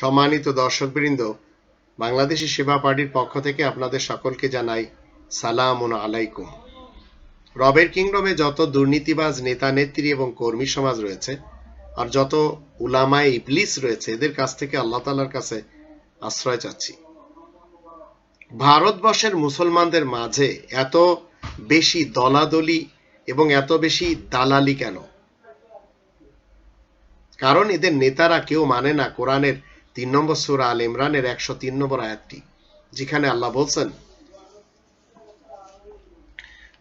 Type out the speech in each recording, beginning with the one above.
সম্মানিত দর্শকবৃন্দ, বাংলাদেশি সেবা পার্টির পক্ষ থেকে আপনাদের সকলকে জানাই সালাম আলাইকুম। রবের কিংডমে যত দুর্নীতিবাজ নেতা, নেত্রী এবং কর্মী সমাজ রয়েছে, আর যত উলামায় ইবলিস রয়েছে, এদের কাছ থেকে আল্লাহ তালার কাছে আশ্রয় চাচ্ছি। ভারতবর্ষের মুসলমানদের মাঝে এত বেশি দলাদলি এবং এত বেশি দালালি কেন? কারণ এদের নেতারা কেউ মানে না, কোরআনের তিন নম্বর সুরা আল ইমরানের একশো তিন নম্বর আয়াতটি যেখানে আল্লাহ বলছেন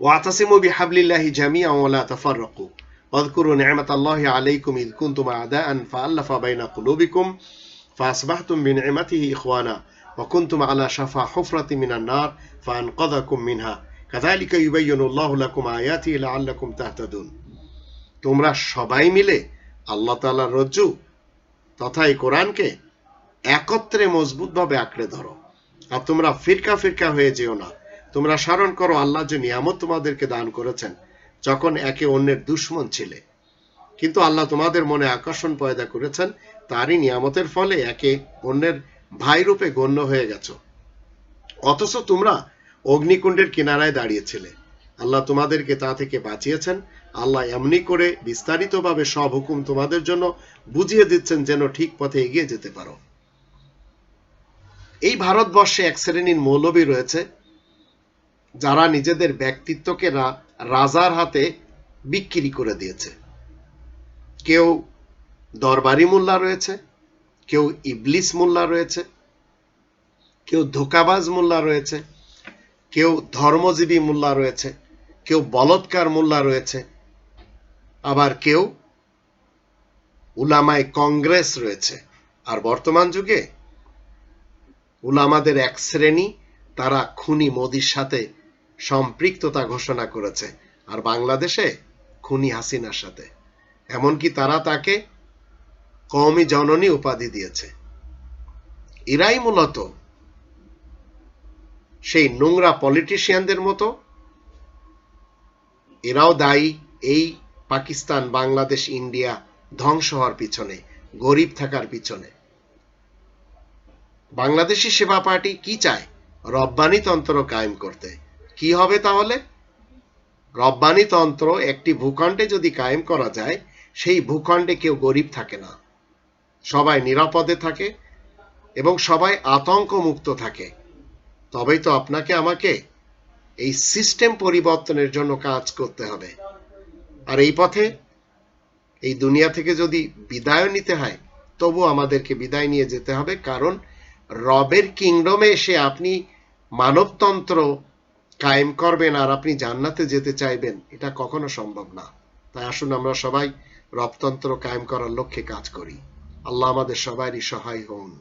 واعتصموا بحبل الله جميعا ولا تفرقوا واذكروا نعمة الله عليكم إذ كنتم أعداء فألف بين قلوبكم فأصبحتم بنعمته إخوانا وكنتم على شفا حفرة من النار فأنقذكم منها كذلك يبين الله لكم آياته لعلكم تهتدون তোমরা সবাই মিলে আল্লাহ তাআলার রজ্জু তথা এই কোরআনকে একত্রে মজবুতভাবে আঁকড়ে ধরো। আর তোমরা ফিরকা ফিরকা হয়ে যেও না। তোমরা স্মরণ করো, আল্লাহ যে নিয়ামত তোমাদেরকে দান করেছেন, যখন একে অন্যের দুশ্মন ছিলে। কিন্তু আল্লাহ তোমাদের মনে আকর্ষণ পয়দা করেছেন, তারই নিয়ামতের ফলে একে অন্যের ভাই রূপে গণ্য হয়ে গেছো। অথচ তোমরা অগ্নিকুণ্ডের কিনারায় দাঁড়িয়েছিলে। আল্লাহ তোমাদেরকে তা থেকে বাঁচিয়েছেন। আল্লাহ এমনি করে বিস্তারিতভাবে সব হুকুম তোমাদের জন্য বুঝিয়ে দিচ্ছেন, যেন ঠিক পথে এগিয়ে যেতে পারো। এই ভারতবর্ষে এক শ্রেণির মৌলবী রয়েছে, যারা নিজেদের ব্যক্তিত্বকে রা- রাজার হাতে বিক্রি করে দিয়েছে। কেউ দরবারি মোল্লা রয়েছে, কেউ ইবলিস মোল্লা রয়েছে, কেউ ধোকাবাজ মোল্লা রয়েছে, কেউ ধর্মজীবী মোল্লা রয়েছে, কেউ বলৎকার মোল্লা রয়েছে, আবার কেউ উলামায় কংগ্রেস রয়েছে। আর বর্তমান যুগে উলামাদের এক শ্রেণি, তারা খুনি মোদির সাথে সম্পৃক্ততা ঘোষণা করেছে, আর বাংলাদেশে খুনি হাসিনার সাথে। এমনকি তারা তাকে কওমি জননী উপাধি দিয়েছে। এরাই মূলত সেই নোংরা পলিটিশিয়ানদের মতো। এরাও দায়ী এই পাকিস্তান, বাংলাদেশ, ইন্ডিয়া ধ্বংস হওয়ার পিছনে, গরিব থাকার পিছনে। বাংলাদেশি সেবা পার্টি কি চায়? রব্বানি তন্ত্র কায়েম করতে। কি হবে তাহলে? রব্বানি তন্ত্র একটি ভূখণ্ডে যদি কায়েম করা যায়, সেই ভূখণ্ডে কেউ গরিব থাকে না। সবাই নিরাপদে থাকে এবং সবাই আতঙ্ক মুক্ত থাকে। তবেই তো আপনাকে আমাকে এই সিস্টেম পরিবর্তনের জন্য কাজ করতে হবে। আর এই পথে এই দুনিয়া থেকে যদি বিদায় নিতে হয় তবু আমাদেরকে বিদায় নিয়ে যেতে হবে। কারণ রবের কিংডমে এসে আপনি মানবতন্ত্র কায়েম করবেন আর আপনি জান্নাতে যেতে চাইবেন, এটা কখনো সম্ভব না। তাই আসুন আমরা সবাই রবতন্ত্র কায়েম করার লক্ষ্যে কাজ করি। আল্লাহ আমাদের সবারই সহায় হন।